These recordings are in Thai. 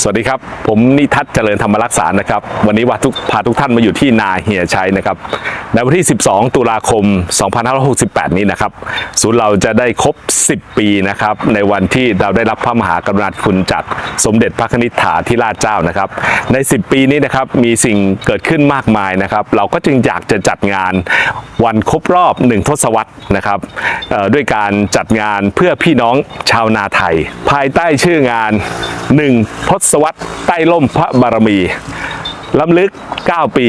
สวัสดีครับ ผมนิทัศน์เจริญธรรมรักษานะครับ วันนี้ว่าทุกพาทุกท่านมาอยู่ที่นาเฮียชัยนะครับ ในวันที่ 12 ตุลาคม 2568 นี้นะครับ ศูนย์เราจะได้ครบ 10 ปีนะครับ ในวันที่เราได้รับพระมหากรุณาธิคุณจากสมเด็จพระนิธิถาธิราชเจ้านะครับ ใน 10 ปีนี้นะครับมีสิ่งเกิดขึ้นมากมายนะครับ เราก็จึงอยากจะจัดงานวันครบรอบ1ทศวรรษนะครับด้วยการจัดงานเพื่อพี่น้องชาวนาไทย ภายใต้ชื่องาน1 ทศวรรษใต้ล่มพระบารมี ล้ำลึก 9 ปี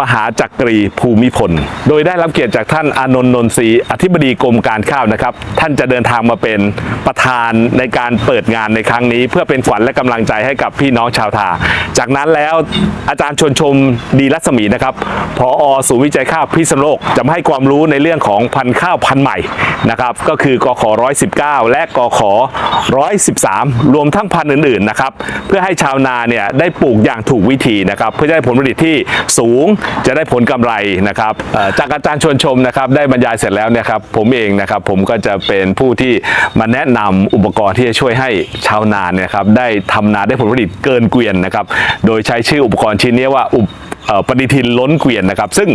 มหาจักรีภูมิพล โดยได้รับเกียรติจากท่านอานนท์นนทรีอธิบดีกรมการข้าวนะครับ ท่านจะเดินทางมาเป็นประธานในการเปิดงานในครั้งนี้ เพื่อเป็นขวัญและกำลังใจให้กับพี่น้องชาวทา จากนั้นแล้วอาจารย์ชวนชมดีรัศมีนะครับพอศูนย์วิจัยข้าวพิษณุโลกจะมาให้ความรู้ในเรื่องของพันธุ์ข้าวพันธุ์ใหม่นะครับก็คือกข119 และกข113 รวมทั้งพันธุ์อื่นๆนะครับเพื่อให้ชาวนาเนี่ยได้ปลูกอย่างถูกวิธีนะครับพื่อจะได้ผลผลิตที่สูงจะได้ผลกำไรนะครับเอ่อจากอาจารย์ชวนชมนะครับได้บรรยายเสร็จแล้วเนะครับผมเองนะครับผมก็จะเป็นผู้ที่มาแนะนำอุปกรณ์ที่จะช่วยให้ชาวนาเนี่ยครับได้ทำนาได้ผลผลิตเกินเกวียนนะครับโดยใช้ชื่ออุปกรณ์ชิ้นนี้ว่าอุป ปฏิทินล้นเกวียนนะครับ ซึ่ง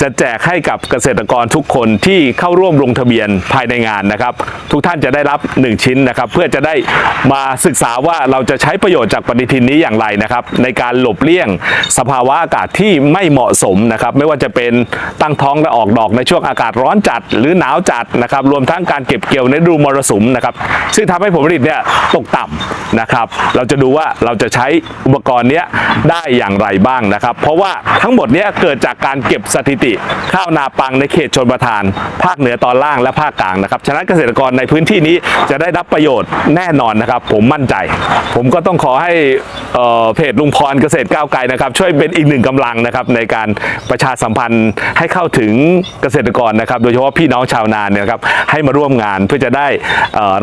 จะแจกให้กับเกษตรกรทุกคนที่เข้าร่วมลงทะเบียนภายในงานนะครับ ทุกท่านจะได้รับ 1 ชิ้นนะครับ เพื่อจะได้มาศึกษาว่าเราจะใช้ประโยชน์จากปฏิทินนี้อย่างไรนะครับ ในการหลบเลี่ยงสภาวะอากาศที่ไม่เหมาะสมนะครับ ไม่ว่าจะเป็นตั้งท้องและออกดอกในช่วงอากาศร้อนจัด หรือหนาวจัดนะครับ รวมทั้งการเก็บเกี่ยวในฤดูมรสุมนะครับ ซึ่งทำให้ผลผลิตเนี่ยตกต่ำนะครับ เราจะดูว่าเราจะใช้อุปกรณ์เนี้ยได้อย่างไรบ้างนะครับ เพราะว่าาทั้งหมดนี้เกิดจากการเก็บสถิติ ข้าวนาปังในเขตชนประทาน ภาคเหนือตอนล่างและภาคกลางนะครับฉะนั้นเกษตรกรในพื้นที่นี้จะได้รับประโยชน์แน่นอนนะครับ ผมมั่นใจ ผมก็ต้องขอให้ เเพจลุงพรเกษตรก้าวไกลนะครับ ช่วยเป็นอีกหนึ่งกำลังนะครับในการประชาสัมพันธ์ให้เข้าถึงเกษตรกรนะครับ โดยเฉพาะพี่น้องชาวนาเนี่ยนะครับให้มาร่วมงานเพื่อจะได้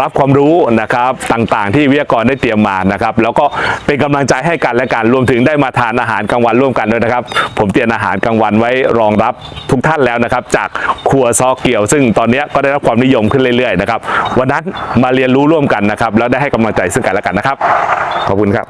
รับความรู้นะครับต่างๆ ที่วิทยากรได้เตรียมมานะครับ แล้วก็เป็นกำลังใจให้กันและกันรวมถึงได้มาทานอาหารกลางวันร่วมกันด้วยนะครับ ผมเตรียมอาหารกลางวันไว้รองรับทุกท่านแล้วนะครับ จากครัวซอเกียว ซึ่งตอนนี้ก็ได้รับความนิยมขึ้นเรื่อยๆนะครับวันนั้นมาเรียนรู้ร่วมกันนะครับแล้วได้ให้กำลังใจซึ่งกันและกันนะครับ ขอบคุณครับ